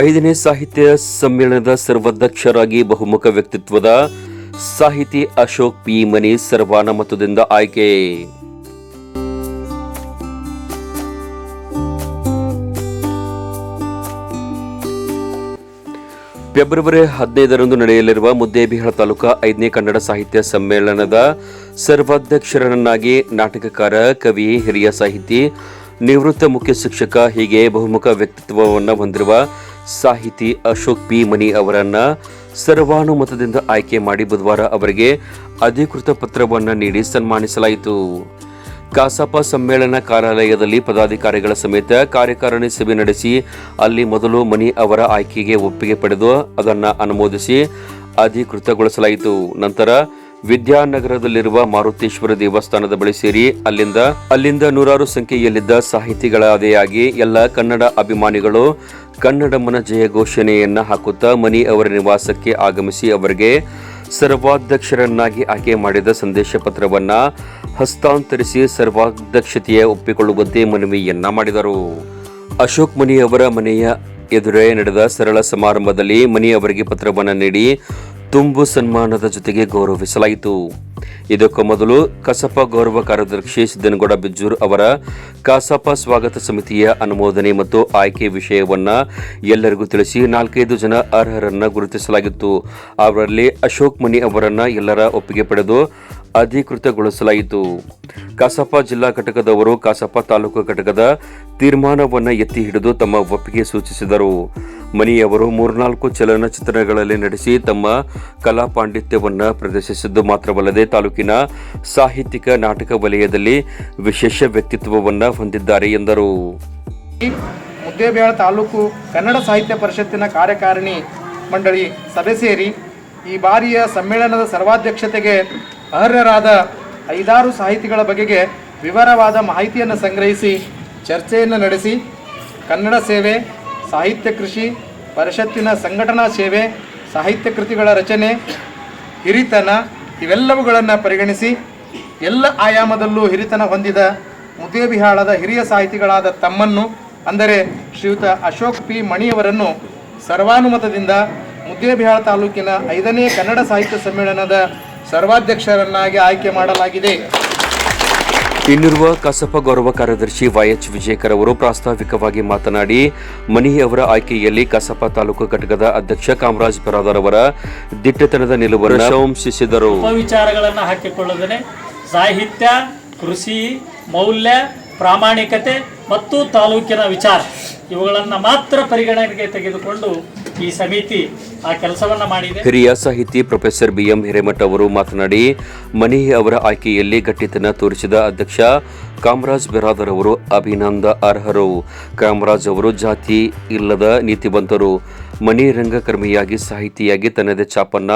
ಐದನೇ ಸಾಹಿತ್ಯ ಸಮ್ಮೇಳನದ ಸರ್ವಾಧ್ಯಕ್ಷರಾಗಿ ಬಹುಮುಖ ವ್ಯಕ್ತಿತ್ವದ ಸಾಹಿತಿ ಅಶೋಕ್ ಪಿ. ಮನಿ ಸರ್ವಾನುಮತದಿಂದ ಆಯ್ಕೆ. ಫೆಬ್ರವರಿ ಹದಿನೈದರಂದು ನಡೆಯಲಿರುವ ಮುದ್ದೇಬಿಹಾಳ ತಾಲೂಕಾ ಐದನೇ ಕನ್ನಡ ಸಾಹಿತ್ಯ ಸಮ್ಮೇಳನದ ಸರ್ವಾಧ್ಯಕ್ಷರನ್ನಾಗಿ ನಾಟಕಕಾರ, ಕವಿ, ಹಿರಿಯ ಸಾಹಿತಿ, ನಿವೃತ್ತ ಮುಖ್ಯ ಶಿಕ್ಷಕ ಹೀಗೆ ಬಹುಮುಖ ವ್ಯಕ್ತಿತ್ವವನ್ನು ಹೊಂದಿರುವ ಸಾಹಿತಿ ಅಶೋಕ್ ಪಿ. ಮನಿ ಅವರನ್ನ ಸರ್ವಾನುಮತದಿಂದ ಆಯ್ಕೆ ಮಾಡಿ ಬುಧವಾರ ಅವರಿಗೆ ಅಧಿಕೃತ ಪತ್ರವನ್ನು ನೀಡಿ ಸನ್ಮಾನಿಸಲಾಯಿತು. ಕಸಾಪ ಸಮ್ಮೇಳನ ಕಾರ್ಯಾಲಯದಲ್ಲಿ ಪದಾಧಿಕಾರಿಗಳ ಸಮೇತ ಕಾರ್ಯಕಾರಿಣಿ ಸಭೆ ನಡೆಸಿ ಅಲ್ಲಿ ಮೊದಲು ಮನಿ ಅವರ ಆಯ್ಕೆಗೆ ಒಪ್ಪಿಗೆ ಪಡೆದು ಅದನ್ನು ಅನುಮೋದಿಸಿ ಅಧಿಕೃತಗೊಳಿಸಲಾಯಿತು. ನಂತರ ವಿದ್ಯಾನಗರದಲ್ಲಿರುವ ಮಾರುತೇಶ್ವರ ದೇವಸ್ಥಾನದ ಬಳಿ ಸೇರಿ ಅಲ್ಲಿಂದ ಅಲ್ಲಿಂದ ನೂರಾರು ಸಂಖ್ಯೆಯಲ್ಲಿದ್ದ ಸಾಹಿತಿಗಳಾದೆಯಾಗಿ ಎಲ್ಲ ಕನ್ನಡ ಅಭಿಮಾನಿಗಳು ಕನ್ನಡಮ್ಮನ ಜಯ ಘೋಷಣೆಯನ್ನ ಹಾಕುತ್ತಾ ಮನಿ ಅವರ ನಿವಾಸಕ್ಕೆ ಆಗಮಿಸಿ ಅವರಿಗೆ ಸರ್ವಾಧ್ಯಕ್ಷರನ್ನಾಗಿ ಆಯ್ಕೆ ಮಾಡಿದ ಸಂದೇಶ ಪತ್ರವನ್ನು ಹಸ್ತಾಂತರಿಸಿ ಸರ್ವಾಧ್ಯಕ್ಷತೆಯ ಒಪ್ಪಿಕೊಳ್ಳುವಂತೆ ಮನವಿಯನ್ನ ಮಾಡಿದರು. ಅಶೋಕ್ ಮನಿ ಅವರ ಮನೆಯ ಎದುರೇ ನಡೆದ ಸರಳ ಸಮಾರಂಭದಲ್ಲಿ ಮನಿ ಅವರಿಗೆ ಪತ್ರವನ್ನು ನೀಡಿ ತುಂಬು ಸನ್ಮಾನದ ಜೊತೆಗೆ ಗೌರವಿಸಲಾಯಿತು. ಇದಕ್ಕೂ ಮೊದಲು ಕಸಪ ಗೌರವ ಕಾರ್ಯದರ್ಶಿ ಸಿದ್ದನಗೌಡ ಬಿಜ್ಜೂರ್ ಅವರ ಕಸಪ ಸ್ವಾಗತ ಸಮಿತಿಯ ಅನುಮೋದನೆ ಮತ್ತು ಆಯ್ಕೆ ವಿಷಯವನ್ನ ಎಲ್ಲರಿಗೂ ತಿಳಿಸಿ ನಾಲ್ಕೈದು ಜನ ಅರ್ಹರನ್ನ ಗುರುತಿಸಲಾಗಿತ್ತು. ಅವರಲ್ಲಿ ಅಶೋಕ್ ಮನಿ ಅವರನ್ನ ಎಲ್ಲರ ಒಪ್ಪಿಗೆ ಪಡೆದು ಅಧಿಕೃತಗೊಳಿಸಲಾಯಿತು. ಕಸಾಪ ಜಿಲ್ಲಾ ಘಟಕದವರು ಕಸಾಪ ತಾಲೂಕು ಘಟಕದ ತೀರ್ಮಾನವನ್ನು ಎತ್ತಿ ಹಿಡಿದು ತಮ್ಮ ಒಪ್ಪಿಗೆ ಸೂಚಿಸಿದರು. ಮನೆಯವರು ಮೂರ್ನಾಲ್ಕು ಚಲನಚಿತ್ರಗಳಲ್ಲಿ ನಡೆಸಿ ತಮ್ಮ ಕಲಾ ಪಾಂಡಿತ್ಯವನ್ನು ಪ್ರದರ್ಶಿಸಿದ್ದು ಮಾತ್ರವಲ್ಲದೆ ತಾಲೂಕಿನ ಸಾಹಿತ್ಯಿಕ ನಾಟಕ ವಲಯದಲ್ಲಿ ವಿಶೇಷ ವ್ಯಕ್ತಿತ್ವವನ್ನು ಹೊಂದಿದ್ದಾರೆ ಎಂದರು. ಮುದ್ದೇಬೇಳ ತಾಲೂಕು ಕನ್ನಡ ಸಾಹಿತ್ಯ ಪರಿಷತ್ತಿನ ಕಾರ್ಯಕಾರಿಣಿ ಮಂಡಳಿ ಸಭೆ ಸೇರಿ ಈ ಬಾರಿಯ ಸಮ್ಮೇಳನದ ಸರ್ವಾಧ್ಯಕ್ಷತೆಗೆ ಅರ್ಹರಾದ ಐದಾರು ಸಾಹಿತಿಗಳ ಬಗೆಗೆ ವಿವರವಾದ ಮಾಹಿತಿಯನ್ನು ಸಂಗ್ರಹಿಸಿ ಚರ್ಚೆಯನ್ನು ನಡೆಸಿ ಕನ್ನಡ ಸೇವೆ, ಸಾಹಿತ್ಯ ಕೃಷಿ, ಪರಿಷತ್ತಿನ ಸಂಘಟನಾ ಸೇವೆ, ಸಾಹಿತ್ಯ ಕೃತಿಗಳ ರಚನೆ, ಹಿರಿತನ ಇವೆಲ್ಲವುಗಳನ್ನು ಪರಿಗಣಿಸಿ ಎಲ್ಲ ಆಯಾಮದಲ್ಲೂ ಹಿರಿತನ ಹೊಂದಿದ ಮುದೇಬಿಹಾಳದ ಹಿರಿಯ ಸಾಹಿತಿಗಳಾದ ತಮ್ಮನ್ನು, ಅಂದರೆ ಶ್ರೀಯುತ ಅಶೋಕ್ ಪಿ ಮಣಿಯವರನ್ನು ಸರ್ವಾನುಮತದಿಂದ ಮುದ್ದೇಬಿಹಾಳ ತಾಲೂಕಿನ ಐದನೇ ಕನ್ನಡ ಸಾಹಿತ್ಯ ಸಮ್ಮೇಳನದ ಸರ್ವಾಧ್ಯಕ್ಷರನ್ನಾಗಿ ಆಯ್ಕೆ ಮಾಡಲಾಗಿದೆ. ಇನ್ನಿರುವ ಕಸಪ ಗೌರವ ಕಾರ್ಯದರ್ಶಿ ವೈಎಚ್ ವಿಜಯಕರ್ ಅವರು ಪ್ರಾಸ್ತಾವಿಕವಾಗಿ ಮಾತನಾಡಿ ಮನಿ ಅವರ ಆಯ್ಕೆಯಲ್ಲಿ ಕಸಪ ತಾಲೂಕು ಘಟಕದ ಅಧ್ಯಕ್ಷ ಕಾಮರಾಜ್ ಬರಾದರ್ ಅವರ ದಿಟ್ಟತನದ ನಿಲುವನ್ನು ಪ್ರಶಂಸಿಸಿದರು. ವಿಚಾರಗಳನ್ನು ಹಾಕಿಕೊಳ್ಳದೇ ಸಾಹಿತ್ಯ ಕೃಷಿ ಮೌಲ್ಯ ಪ್ರಾಮಾಣಿಕತೆ ಮತ್ತು ತಾಲೂಕಿನ ವಿಚಾರ ಇವುಗಳನ್ನು ಮಾತ್ರ ಪರಿಗಣನೆಗೆ ತೆಗೆದುಕೊಂಡು ಈ ಸಮಿತಿ ಆ ಕೆಲಸವನ್ನ ಮಾಡಿದೆ. ಹಿರಿಯ ಸಾಹಿತಿ ಪ್ರೊಫೆಸರ್ ಬಿ ಎಂ ಹಿರೇಮಠ ಅವರು ಮಾತನಾಡಿ ಮನಿ ಅವರ ಆಯ್ಕೆಯಲ್ಲಿ ಗಟ್ಟಿತನ ತೋರಿಸಿದ ಅಧ್ಯಕ್ಷ ಕಾಮರಾಜ್ ಬಿರಾದರ್ ಅವರು ಅಭಿನಂದ ಅರ್ಹರು. ಕಾಮರಾಜ್ ಅವರು ಜಾತಿ ಇಲ್ಲದ ನೀತಿವಂತರು. ಮನಿ ರಂಗಕರ್ಮಿಯಾಗಿ ಸಾಹಿತಿಯಾಗಿ ತನ್ನದೇ ಛಾಪನ್ನ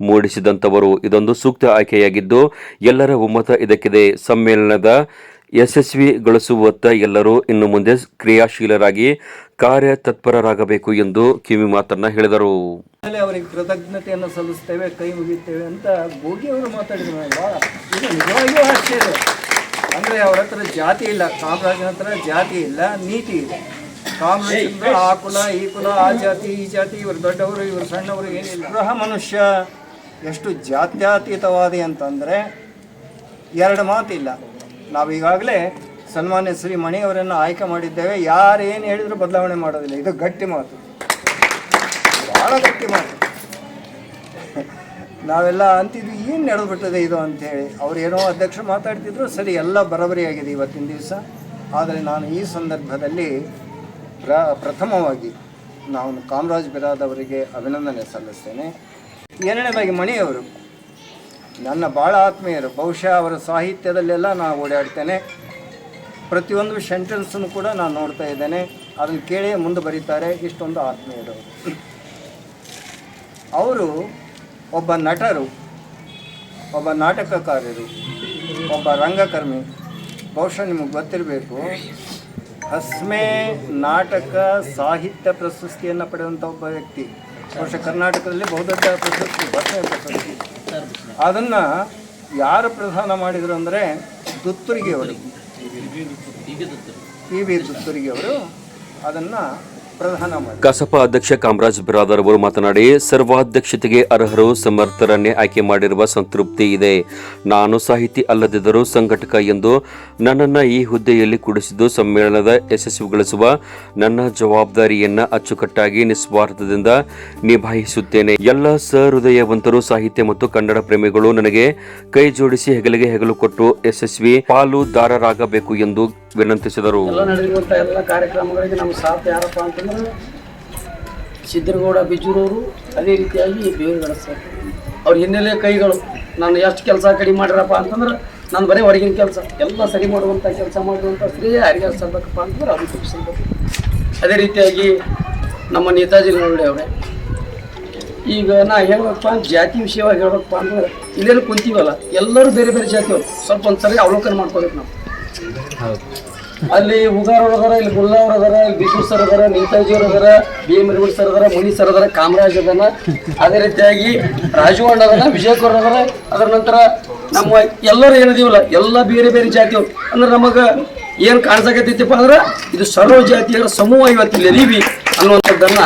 ಮೂಡಿಸಿದಂಥವರು. ಇದೊಂದು ಸೂಕ್ತ ಆಯ್ಕೆಯಾಗಿದ್ದು, ಎಲ್ಲರ ಒಮ್ಮತ ಇದಕ್ಕಿದೆ. ಸಮ್ಮೇಳನದ ಯಶಸ್ವಿಗೊಳಿಸುವತ್ತ ಎಲ್ಲರೂ ಇನ್ನು ಮುಂದೆ ಕ್ರಿಯಾಶೀಲರಾಗಿ ಕಾರ್ಯತತ್ಪರರಾಗಬೇಕು ಎಂದು ಕಿವಿ ಮಾತನ್ನ ಹೇಳಿದರು. ಅವರಿಗೆ ಕೃತಜ್ಞತೆಯನ್ನು ಸಲ್ಲಿಸ್ತೇವೆ, ಕೈ ಮುಗಿತೇವೆ ಅಂತ ಗೋಗಿ ಅವರು ಮಾತಾಡಿದ್ರು. ಭಾಳ ಇದು ಹತ್ರ ಜಾತಿ ಇಲ್ಲ. ಕಾಮರಾಜನ ಹತ್ರ ಜಾತಿ ಇಲ್ಲ, ನೀತಿ ಇದೆ. ಕಾಮರಾಜ ಆ ಕುಲ, ಈ ಕುಲ, ಆ ಜಾತಿ, ಈ ಜಾತಿ, ಇವರು ದೊಡ್ಡವರು, ಇವರು ಸಣ್ಣವರು, ಏನಿಲ್ಲ. ಗೃಹ ಮನುಷ್ಯ ಎಷ್ಟು ಜಾತ್ಯಾತೀತವಾದಿ ಅಂತಂದರೆ ಎರಡು ಮಾತಿಲ್ಲ. ನಾವು ಈಗಾಗಲೇ ಸನ್ಮಾನ್ಯ ಶ್ರೀ ಮಣಿಯವರನ್ನು ಆಯ್ಕೆ ಮಾಡಿದ್ದೇವೆ. ಯಾರು ಏನು ಹೇಳಿದರೂ ಬದಲಾವಣೆ ಮಾಡೋದಿಲ್ಲ. ಇದು ಗಟ್ಟಿ ಮಾತು. ಭಾಳ ಗಟ್ಟಿ ಮಾತು. ನಾವೆಲ್ಲ ಅಂತಿದ್ವಿ ಏನು ನಡೆದುಬಿಟ್ಟಿದೆ ಇದು ಅಂಥೇಳಿ ಅವ್ರು ಏನೋ ಅಧ್ಯಕ್ಷರು ಮಾತಾಡ್ತಿದ್ರು, ಸರಿ, ಎಲ್ಲ ಬರೋಬರಿಯಾಗಿದೆ ಇವತ್ತಿನ ದಿವಸ. ಆದರೆ ನಾನು ಈ ಸಂದರ್ಭದಲ್ಲಿ ಪ್ರ, ಪ್ರಥಮವಾಗಿ ನಾನು ಕಾಮರಾಜ್ ಬಿರಾದವರಿಗೆ ಅಭಿನಂದನೆ ಸಲ್ಲಿಸ್ತೇನೆ. ಎರಡನೇದಾಗಿ ಮಣಿಯವರು. ನನ್ನ ಭಾಳ ಆತ್ಮೀಯರು, ಬಹುಶಃ ಅವರ ಸಾಹಿತ್ಯದಲ್ಲೆಲ್ಲ ನಾನು ಓಡಾಡ್ತೇನೆ. ಪ್ರತಿಯೊಂದು ಸೆಂಟೆನ್ಸನ್ನು ಕೂಡ ನಾನು ನೋಡ್ತಾ ಇದ್ದೇನೆ. ಅದನ್ನು ಕೇಳಿ ಮುಂದೆ ಬರೀತಾರೆ ಇಷ್ಟೊಂದು ಆತ್ಮೀಯರು. ಅವರು ಒಬ್ಬ ನಟರು, ಒಬ್ಬ ನಾಟಕಕಾರರು, ಒಬ್ಬ ರಂಗಕರ್ಮಿ. ಬಹುಶಃ ನಿಮಗೆ ಗೊತ್ತಿರಬೇಕು, ಹಸ್ಮೆ ನಾಟಕ ಸಾಹಿತ್ಯ ಪ್ರಶಸ್ತಿಯನ್ನು ಪಡೆದಂಥ ಒಬ್ಬ ವ್ಯಕ್ತಿ. ಬಹುಶಃ ಕರ್ನಾಟಕದಲ್ಲಿ ಬಹುದೊಡ್ಡ ಪ್ರಶಸ್ತಿ, ಹಸ್ಮೆ ಪ್ರಶಸ್ತಿ. ಅದನ್ನು ಯಾರು ಪ್ರಧಾನ ಮಾಡಿದರು ಅಂದರೆ ದುತ್ತುರಿಗೆಯವರು. ಪಿ ಬಿ ದುತ್ತುರಿಗೆಯವರು ಅದನ್ನು ಕಸಪ ಅಧ್ಯಕ್ಷ ಕಾಮರಾಜ್ ಬಿರಾದರ್ ಅವರು ಮಾತನಾಡಿ, ಸರ್ವಾಧ್ಯಕ್ಷತೆಗೆ ಅರ್ಹರು ಸಮರ್ಥರನ್ನೇ ಆಯ್ಕೆ ಮಾಡಿರುವ ಸಂತೃಪ್ತಿ ಇದೆ. ನಾನು ಸಾಹಿತಿ ಅಲ್ಲದಿದ್ದರೂ ಸಂಘಟಕ ಎಂದು ನನ್ನನ್ನು ಈ ಹುದ್ದೆಯಲ್ಲಿ ಕೂಡಿಸಿದ್ದು ಸಮ್ಮೇಳನದ ಯಶಸ್ವಿಗೊಳಿಸುವ ನನ್ನ ಜವಾಬ್ದಾರಿಯನ್ನು ಅಚ್ಚುಕಟ್ಟಾಗಿ ನಿಸ್ವಾರ್ಥದಿಂದ ನಿಭಾಯಿಸುತ್ತೇನೆ. ಎಲ್ಲ ಸಹೃದಯವಂತರು, ಸಾಹಿತ್ಯ ಮತ್ತು ಕನ್ನಡ ಪ್ರೇಮಿಗಳು ನನಗೆ ಕೈ ಜೋಡಿಸಿ ಹೆಗಲಿಗೆ ಹೆಗಲು ಕೊಟ್ಟು ಯಶಸ್ವಿ ಪಾಲುದಾರರಾಗಬೇಕು ಎಂದು ವಿನಂತಿಸಿದರು. ಎಲ್ಲ ನಡೆದಿರುವಂಥ ಎಲ್ಲ ಕಾರ್ಯಕ್ರಮಗಳಿಗೆ ನಮ್ಮ ಸಾಥ್ ಯಾರಪ್ಪ ಅಂತಂದ್ರೆ ಸಿದ್ದರಗೌಡ ಬಿಜೂರವರು ಅದೇ ರೀತಿಯಾಗಿ ಬೇವಿನ ಸರ್. ಅವ್ರ ಹಿನ್ನೆಲೆ ಕೈಗಳು, ನಾನು ಎಷ್ಟು ಕೆಲಸ ಕಡಿಮೆ ಮಾಡಿರಪ್ಪ ಅಂತಂದ್ರೆ ನಾನು ಬರೀ ಹೊರಗಿನ ಕೆಲಸ, ಎಲ್ಲ ಸರಿ ಮಾಡುವಂಥ ಕೆಲಸ ಮಾಡುವಂಥ ಸ್ತ್ರೀಯ ಯಾರಿಗೆ ಸಲ್ಬೇಕಪ್ಪ ಅಂತಂದ್ರೆ ಅದು ತಪ್ಪಿಸಬೇಕು ಅದೇ ರೀತಿಯಾಗಿ ನಮ್ಮ ನೇತಾಜಿ ನೋಡಿ ಅವರೇ. ಈಗ ನಾ ಹೇಳ್ಬೇಕಪ್ಪ ಜಾತಿ ವಿಷಯವಾಗಿ ಹೇಳ್ಬೇಕಪ್ಪ ಅಂದ್ರೆ ಇಲ್ಲೇನು ಕುಂತೀವಲ್ಲ, ಎಲ್ಲರೂ ಬೇರೆ ಬೇರೆ ಜಾತಿಯವರು. ಸ್ವಲ್ಪ ಒಂದ್ಸರಿ ಅವಲೋಕನ ಮಾಡ್ಕೋಬೇಕು ನಾವು. ಅಲ್ಲಿ ಹುಗಾರ್ ಅದಾರ, ಇಲ್ಲಿ ಗುಲ್ಲಾ ಅವ್ರು ಅದಾರ, ಇಲ್ಲಿ ಬಿಜು ಸರ್ ಅದಾರ ನೇತಾಜಿ ಅವ್ರು ಅದಾರ, ಬಿ ಎಂ ಸರ್ ಅದಾರ ಮುನಿ ಸರ್ ಅದಾರ, ಕಾಮರಾಜ್ ಅದಾನ. ಅದೇ ರೀತಿಯಾಗಿ ರಾಜು ಅಣ್ಣ ಅದಾನ ವಿಜಯಕುರ್ ಅದಾರ. ಅದರ ನಂತರ ನಮ್ಮ ಎಲ್ಲರೂ ಏನದೀವಲ್ಲ, ಎಲ್ಲ ಬೇರೆ ಬೇರೆ ಜಾತಿ ಅಂದ್ರೆ ನಮಗ ಏನ್ ಕಾಣಿಸಕತ್ತೈತಿಪ್ಪ ಅಂದ್ರೆ ಇದು ಸರ್ವ ಜಾತಿಯರ ಸಮೂಹ ಇವತ್ತು ಇಲ್ಲಿ ಅನ್ನುವಂಥದ್ದನ್ನ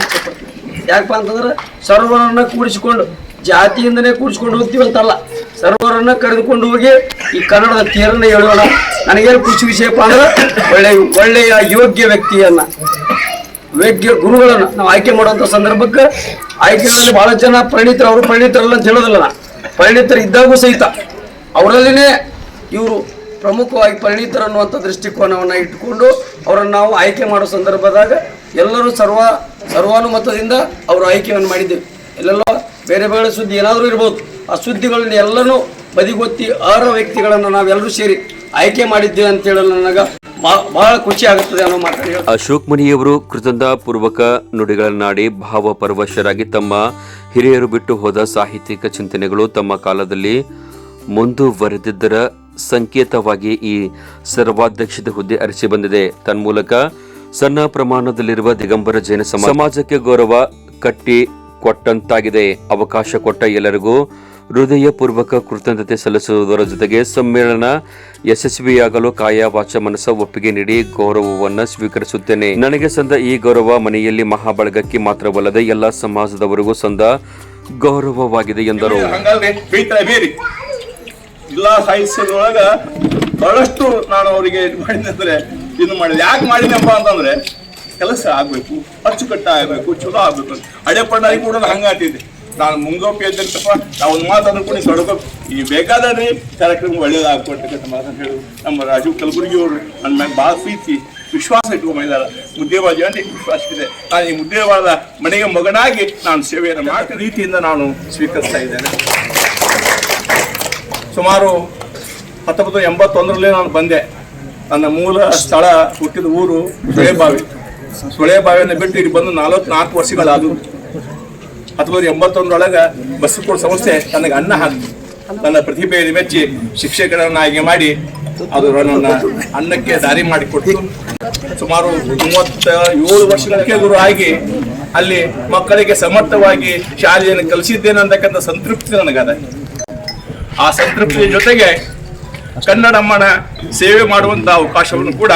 ಇಷ್ಟಪಡ್ತೀನಿ ಯಾಕಪ್ಪ ಅಂತಂದ್ರೆ ಸರ್ವರನ್ನ ಕೂಡಿಸಿಕೊಂಡು ಜಾತಿಯಿಂದನೇ ಕೂಡಿಸ್ಕೊಂಡು ಹೋಗ್ತೀವಂತಲ್ಲ ಸರ್ವರನ್ನ ಕರೆದುಕೊಂಡು ಹೋಗಿ ಈ ಕನ್ನಡದ ತೇರನ್ನ ಹೇಳೋಣ. ನನಗೇನು ಖುಷಿ ವಿಷಯಪ್ಪ ಅಂದ್ರೆ ಒಳ್ಳೆಯ ಒಳ್ಳೆಯ ಯೋಗ್ಯ ವ್ಯಕ್ತಿಯನ್ನ, ಯೋಗ್ಯ ಗುರುಗಳನ್ನ ನಾವು ಆಯ್ಕೆ ಮಾಡುವಂತ ಸಂದರ್ಭಕ್ಕೆ ಆಯ್ಕೆಗಳಲ್ಲಿ ಬಹಳ ಜನ ಪರಿಣಿತರು, ಅವರು ಪರಿಣಿತರಲ್ಲ ಅಂತ ಹೇಳೋದಿಲ್ಲ ನಾ. ಪರಿಣಿತರು ಇದ್ದಾಗೂ ಸಹಿತ ಅವರಲ್ಲಿನೇ ಇವರು ಪ್ರಮುಖವಾಗಿ ಪರಿಣಿತರು ಅನ್ನುವಂಥ ದೃಷ್ಟಿಕೋನವನ್ನು ಇಟ್ಟುಕೊಂಡು ಅವರನ್ನು ನಾವು ಆಯ್ಕೆ ಮಾಡೋ ಸಂದರ್ಭದಾಗ ಎಲ್ಲರೂ ಸರ್ವ, ಸರ್ವಾನುಮತದಿಂದ ಅವರು ಆಯ್ಕೆಯನ್ನು ಮಾಡಿದ್ದೇವೆ. ಎಲ್ಲೆಲ್ಲೋ ಬೇರೆ ಬೇರೆ ಸುದ್ದಿ ಏನಾದರೂ ಇರ್ಬೋದು. ಆ ಸುದ್ದಿಗಳನ್ನ ಎಲ್ಲನೂ ಬದಿಗೊತ್ತಿ ಆರು ವ್ಯಕ್ತಿಗಳನ್ನು ನಾವೆಲ್ಲರೂ ಸೇರಿ ಆಯ್ಕೆ ಮಾಡಿದ್ದೇವೆ ಅಂತ ಹೇಳಲು ನನಗೆ ಬಹಳ ಖುಷಿ ಆಗುತ್ತದೆ ಅನ್ನೋ ಮಾತನ್ನು ಅಶೋಕ್ ಮನಿಯವರು ಕೃತಜ್ಞ ಪೂರ್ವಕ ನುಡಿಗಳನ್ನಾಡಿ ಭಾವಪರವಶರಾಗಿ ತಮ್ಮ ಹಿರಿಯರು ಬಿಟ್ಟು ಹೋದ ಸಾಹಿತ್ಯಿಕ ಚಿಂತನೆಗಳು ತಮ್ಮ ಕಾಲದಲ್ಲಿ ಮುಂದುವರೆದಿದ್ದರ ಸಂಕೇತವಾಗಿ ಈ ಸರ್ವಾಧ್ಯಕ್ಷದ ಹುದ್ದೆ ಅರಸಿ ಬಂದಿದೆ. ತನ್ಮೂಲಕ ಸಣ್ಣ ಪ್ರಮಾಣದಲ್ಲಿರುವ ದಿಗಂಬರ ಜೈನ ಸಮಾಜಕ್ಕೆ ಗೌರವ ಕಟ್ಟಿ ಕೊಟ್ಟಂತಾಗಿದೆ. ಅವಕಾಶ ಕೊಟ್ಟ ಎಲ್ಲರಿಗೂ ಹೃದಯಪೂರ್ವಕ ಕೃತಜ್ಞತೆ ಸಲ್ಲಿಸುವುದರ ಜೊತೆಗೆ ಸಮ್ಮೇಳನ ಯಶಸ್ವಿಯಾಗಲು ಕಾಯ ವಾಚ ಮನಸ್ಸ ಒಪ್ಪಿಗೆ ನೀಡಿ ಗೌರವವನ್ನು ಸ್ವೀಕರಿಸುತ್ತೇನೆ. ನನಗೆ ಸಂದ ಈ ಗೌರವ ಮನೆಯಲ್ಲಿ ಮಹಾಬಳಗಕ್ಕೆ ಮಾತ್ರವಲ್ಲದೆ ಎಲ್ಲ ಸಮಾಜದವರಿಗೂ ಸಂದ ಗೌರವವಾಗಿದೆ ಎಂದರು. ಬಹಳಷ್ಟು ನಾನು ಅವರಿಗೆ ಮಾಡಿದೆ ಯಾಕೆ ಮಾಡಿದೆಪ್ಪ ಅಂತಂದ್ರೆ ಕೆಲಸ ಆಗ್ಬೇಕು, ಅಚ್ಚುಕಟ್ಟಾಗಬೇಕು, ಚಲೋ ಆಗ್ಬೇಕು ಹಳೆ ಪಣ್ಣಾಗಿ ಕೂಡ ಹಂಗಾತಿದೆ ನಾನು ಮುಂಗೋಪಿ ಇದ್ದಂತಪ್ಪ ನಾವು ಒಂದು ಮಾತಾದ್ರೂ ಕೂಡ ತೊಡಗೋ ಈ ಬೇಕಾದ್ರೆ ಕಾರ್ಯಕ್ರಮ ಒಳ್ಳೇದಾಗ್ಕೊಟ್ಟಕ್ಕಂಥ ಮಾತನ್ನು ಹೇಳು. ನಮ್ಮ ರಾಜು ಕಲಬುರ್ಗಿ ಅವರು ನನ್ನ ಮ್ಯಾಗ ಭಾಳ ಪ್ರೀತಿ, ವಿಶ್ವಾಸ ಇಟ್ಕೊಂಡಿದ್ದಾರೆ ಮುದ್ದೇವಾದ ಅಂತ ವಿಶ್ವಾಸ ಇದೆ. ನಾನು ಈ ಮುದ್ದೇವಾದ ಮನೆಗೆ ಮಗನಾಗಿ ನಾನು ಸೇವೆಯನ್ನು ಮಾಡಿ ರೀತಿಯಿಂದ ನಾನು ಸ್ವೀಕರಿಸ್ತಾ ಇದ್ದೇನೆ. ಸುಮಾರು ಹತ್ತೊಂಬತ್ತು ಎಂಬತ್ತೊಂದರಲ್ಲೇ ನಾನು ಬಂದೆ. ನನ್ನ ಮೂಲ ಸ್ಥಳ ಹುಟ್ಟಿದ ಊರು ಸುಳೆಬಾವಿ ಸುಳೆಬಾವಿಯನ್ನು ಬಿಟ್ಟು ಇಲ್ಲಿ ಬಂದು ನಾಲ್ವತ್ನಾಲ್ಕು ವರ್ಷಗಳಾದವು ಹತ್ತೊಂಬತ್ತು ಎಂಬತ್ತೊಂದರೊಳಗೆ ಬಸ್ಸುಕೋಡ್ ಸಂಸ್ಥೆ ನನಗೆ ಅನ್ನ ಹಾಕಿತು ನನ್ನ ಪ್ರತಿಭೆಯನ್ನು ಮೆಚ್ಚಿ ಶಿಕ್ಷಕರನ್ನಾಗಿ ಮಾಡಿ ಅದು ನನ್ನ ಅನ್ನಕ್ಕೆ ದಾರಿ ಮಾಡಿಕೊಟ್ಟು ಸುಮಾರು ಮೂವತ್ತ ಏಳು ವರ್ಷಗಳಿಗೆ ಗುರು ಆಗಿ ಅಲ್ಲಿ ಮಕ್ಕಳಿಗೆ ಸಮರ್ಥವಾಗಿ ಶಾಲೆಯನ್ನು ಕಲಿಸಿದ್ದೇನೆ ಅಂತಕ್ಕಂಥ ಸಂತೃಪ್ತಿ ನನಗದ. ಆ ಸಂತೃಪ್ತಿಯ ಜೊತೆಗೆ ಕನ್ನಡಮ್ಮನ ಸೇವೆ ಮಾಡುವಂತ ಅವಕಾಶವನ್ನು ಕೂಡ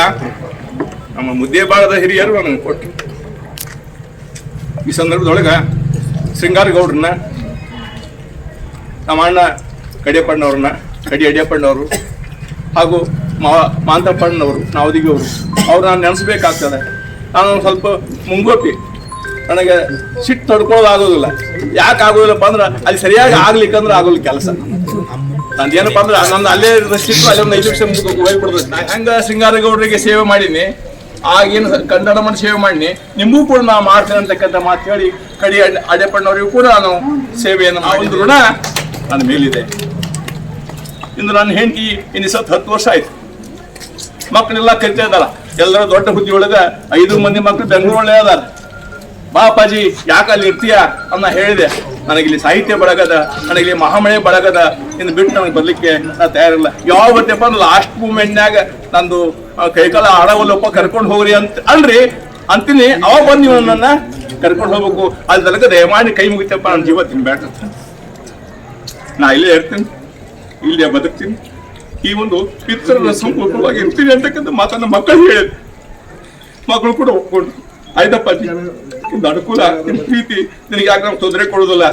ನಮ್ಮ ಮುದ್ದೆ ಭಾಗದ ಹಿರಿಯರು ನನಗೆ ಕೊಟ್ಟರು ಈ ಸಂದರ್ಭದೊಳಗೆ ಶೃಂಗಾರಗೌಡ್ರನ್ನ ನಮ್ಮ ಅಣ್ಣ ಕಡಿಯಪ್ಪಣ್ಣವ್ರನ್ನ, ಕಡಿ ಅಡಿಯಪ್ಪಣ್ಣವರು ಹಾಗೂ ಮಾ, ಮಾಂತಪ್ಪಣ್ಣವರು ನಾವದಿಗವರು ಅವ್ರು ನಾನು ನೆನೆಸ್ಬೇಕಾಗ್ತದೆ. ನಾನು ಸ್ವಲ್ಪ ಮುಂಗೋಪಿ. ನನಗೆ ಸಿಟ್ಟು ತಡ್ಕೊಳ್ಳೋದಾಗೋದಿಲ್ಲ. ಯಾಕೆ ಆಗೋದಿಲ್ಲಪ್ಪ ಅಂದ್ರೆ ಅಲ್ಲಿ ಸರಿಯಾಗಿ ಆಗ್ಲಿಕ್ಕಂದ್ರೆ ಆಗೋಲ್ಲ ಕೆಲಸ. ನಂದು ಏನಪ್ಪ ಅಂದ್ರೆ ನಂದು ಅಲ್ಲೇ ಸಿಟ್ಟು, ಅಲ್ಲೇ ಒಂದು ಐದು ನಿಮಿಷ ಮುಗಿದು ಹೋಗ್ಬಿಡ್ತದೆ ನಾ ಹೆಂಗೆ ಶೃಂಗಾರಗೌಡರಿಗೆ ಸೇವೆ ಮಾಡೀನಿ ಆಗೇನು ಕನ್ನಡ ಮನೆ ಸೇವೆ ಮಾಡಿ ನಿಮಗೂ ಕೂಡ ನಾವು ಮಾಡ್ತೇನೆ ಅಂತಕ್ಕಂಥ ಮಾತು ಹೇಳಿ ಕಡಿ ಅಡೆಪಣ್ಣವರಿಗೂ ಕೂಡ ನಾನು ಸೇವೆಯನ್ನು ಋಣ ನನ್ನ ಮೇಲಿದೆ. ಇಂದು ನನ್ನ ಹೆಂಡತಿ ಇನ್ನು ಸತ್ತು ಹತ್ತು ವರ್ಷ ಆಯ್ತು. ಮಕ್ಕಳೆಲ್ಲ ಕರಿತಾ ಇದ್ದಾರ ಎಲ್ಲರ ದೊಡ್ಡ ಹುದ್ದೆ ಒಳಗೆ ಐದು ಮಂದಿ ಮಕ್ಕಳು ಬೆಂಗಳೂರಲ್ಲೇ ಅದಾರ. ಬಾಪಾಜಿ, ಯಾಕೆ ಅಲ್ಲಿ ಇರ್ತೀಯ ಅನ್ನ ಹೇಳಿದೆ. ನನಗಿಲ್ಲಿ ಸಾಹಿತ್ಯ ಬಳಗದ, ನನಗಿಲ್ಲಿ ಮಹಾಮಳೆ ಬಳಗದ ಇನ್ನು ಬಿಟ್ಟು ನನಗೆ ಬರಲಿಕ್ಕೆ ನಾನು ತಯಾರಿಲ್ಲ. ಯಾವ ಬರ್ತೇಪ್ಪ ಅಂದ್ರೆ ಲಾಸ್ಟ್ ಮೂಮೆಂಟ್ನಾಗ ನಂದು ಕೈಕಾಲ ಆಡವಲ್ಲಪ್ಪ ಕರ್ಕೊಂಡು ಹೋಗ್ರಿ ಅಂತ ಅಲ್ರಿ ಅಂತೀನಿ. ಅವಾಗ ಬಂದು ನೀವು ನನ್ನ ಕರ್ಕೊಂಡು ಹೋಗ್ಬೇಕು. ಅಲ್ಲಿ ತನಕ ದಯಮಾಡಿ ಕೈ ಮುಗಿತಪ್ಪ ನನ್ನ ಜೀವ ತಿನ್ಬೇಡ ನಾ ಇಲ್ಲೇ ಇರ್ತೀನಿ. ಇಲ್ಲೇ ಬದುಕ್ತೀನಿ. ಈ ಒಂದು ಚಿತ್ರನ ಸಂಪೂರ್ಣವಾಗಿ ಇರ್ತೀನಿ ಅಂತಕ್ಕಂಥ ಮಾತನ್ನ ಮಕ್ಕಳು ಹೇಳಿದ್ರು. ಮಕ್ಕಳು ಕೂಡ ಒಪ್ಕೊಂಡು ಆಯ್ತಪ್ಪ ನಿಮ್ದು ಅನುಕೂಲ ಪ್ರೀತಿ. ನಿನಗೆ ಯಾಕೆ ನಮ್ಗೆ ತೊಂದರೆ ಕೊಡೋದಲ್ಲ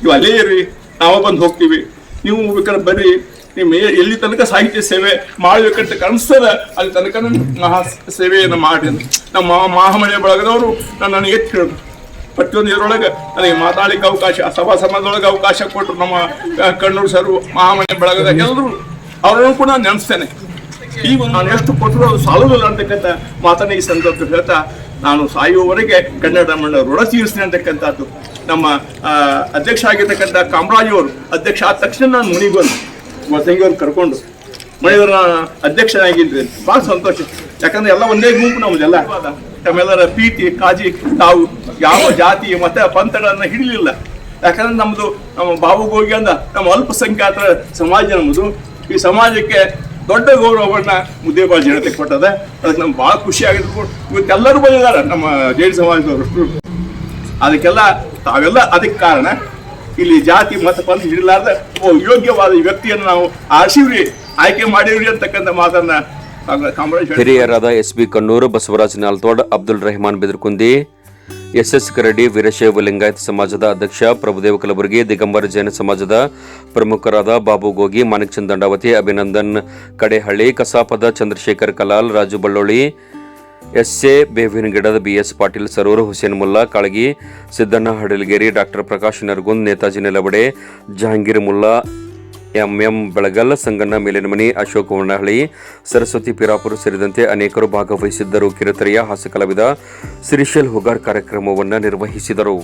ನೀವು ಅಲ್ಲೇ ಇರಿ ನಾವೇ ಬಂದು ಹೋಗ್ತೀವಿ. ನೀವು ಬೇಕಾದ್ರೆ ಬರ್ರಿ. ನಿಮ್ಮ ಎಲ್ಲಿ ತನಕ ಸಾಹಿತ್ಯ ಸೇವೆ ಮಾಡ್ಬೇಕಂತ ಕನಸ್ತದ ಅಲ್ಲಿ ತನಕ ಮಹಾ ಸೇವೆಯನ್ನು ಮಾಡಿ. ನಮ್ಮ ಮಹಾ- ಮಹಾಮನೆಯ ಬಳಗದವರು ನನ್ನ ನನಗೆ ಹೇಳಿದ್ರು. ಪ್ರತಿಯೊಂದು ಇದರೊಳಗೆ ನನಗೆ ಮಾತಾಡಲಿಕ್ಕೆ ಅವಕಾಶ, ಸಭಾ ಸಮಾಜದೊಳಗೆ ಅವಕಾಶ ಕೊಟ್ಟರು ನಮ್ಮ ಕಣ್ಣೂರು ಸರ್ ಮಹಾಮನೆ ಬಳಗದ ಎಲ್ಲರೂ. ಅವರನ್ನು ಕೂಡ ನಾನು ನೆನೆಸ್ತೇನೆ. ಈಗ ನಾನು ಎಷ್ಟು ಕೊಟ್ಟರು ಅದು ಸಾಲುದಿಲ್ಲ ಅಂತಕ್ಕಂಥ ಮಾತನ್ನ ಈ ಸಂದರ್ಭ ಹೇಳ್ತಾ, ನಾನು ಸಾಯುವವರೆಗೆ ಕನ್ನಡ ಮಣ್ಣ ಋಣ ತೀರಿಸ್ತೇನೆ ಅಂತಕ್ಕಂಥದ್ದು. ನಮ್ಮ ಅಧ್ಯಕ್ಷ ಆಗಿರ್ತಕ್ಕಂಥ ಕಾಮರಾಜ್ ಅವರು ಅಧ್ಯಕ್ಷ ಆದ ತಕ್ಷಣ ನಾನು ಮುನಿಗೆ ತಂಗಿಯವ್ರನ್ನ ಕರ್ಕೊಂಡು ಮನೆಯವ್ರನ್ನ ಅಧ್ಯಕ್ಷನಾಗಿದ್ದೆ ಬಹಳ ಸಂತೋಷ. ಯಾಕಂದ್ರೆ ಎಲ್ಲ ಒಂದೇ ಗುಂಪು ನಮ್ದೆಲ್ಲ ತಮ್ಮೆಲ್ಲರ ಪ್ರೀತಿ ಕಾಜಿ ತಾವು ಯಾವ ಜಾತಿ, ಮತ, ಪಂಥಗಳನ್ನ ಹಿಡಿಲಿಲ್ಲ. ಯಾಕಂದ್ರೆ ನಮ್ಮದು ನಮ್ಮ ಬಾಬುಗೋಗಿ ಅಂದ ನಮ್ಮ ಅಲ್ಪಸಂಖ್ಯಾತರ ಸಮಾಜ ನಮ್ಮದು ಈ ಸಮಾಜಕ್ಕೆ ದೊಡ್ಡ ಗೌರವವನ್ನ ಬಾಳ ಜನತೆ ಕೊಟ್ಟದ. ಅದಕ್ಕೆ ನಮ್ಗೆ ಬಹಳ ಖುಷಿ ಆಗಿದ್ರು ಇವತ್ತೆಲ್ಲರೂ ಬಂದಿದ್ದಾರೆ ನಮ್ಮ ಜೈನ ಸಮಾಜದವರು. ಅದಕ್ಕೆಲ್ಲ ತಾವೆಲ್ಲ ಅದಕ್ಕೆ ಕಾರಣ. ಇಲ್ಲಿ ಜಾತಿ ಮತ ಪಂಥ ಹಿಡಿಲಾರ್ದ ಯೋಗ್ಯವಾದ ವ್ಯಕ್ತಿಯನ್ನು ನಾವು ಆರಿಸಿವ್ರಿ, ಆಯ್ಕೆ ಮಾಡಿವ್ರಿ ಅಂತಕ್ಕಂಥ ಮಾತನ್ನ ಹಿರಿಯರಾದ S B Kannur, Basavaraj Naltod Abdul Rehman Bedarkundi, S S Karadi Veerashaiva Lingayat ಸಮಾಜದ ಅಧ್ಯಕ್ಷ, ಪ್ರಭುದೇವ ಕಲಬುರಗಿ, ದಿಗಂಬರ ಜೈನ ಸಮಾಜದ ಪ್ರಮುಖರಾದ Babu Gogi, Manik Chand Dandavati, Abhinandan Kadehalli, ಕಸಾಪದ Chandrashekar Kalal, Raju Ballolli S A Bevinagidad B S Patil Sarur Hussain Mulla, Kalagi Siddanna Hadalageri, doctor Prakash Naragund, Netaji Nelabade Jahangir Mulla M M Belagal, Sanganna Melinamani, Ashok Honnahalli Saraswati Pirapura ಸೇರಿದಂತೆ ಅನೇಕರು ಭಾಗವಹಿಸಿದ್ದರು. ಕಿರುತೆರೆಯ ಹಾಸ್ಯ ಕಲಾವಿದ ಸಿರಿಶಲ್ ಹುಗಾರ್ ಕಾರ್ಯಕ್ರಮವನ್ನು ನಿರ್ವಹಿಸಿದರು.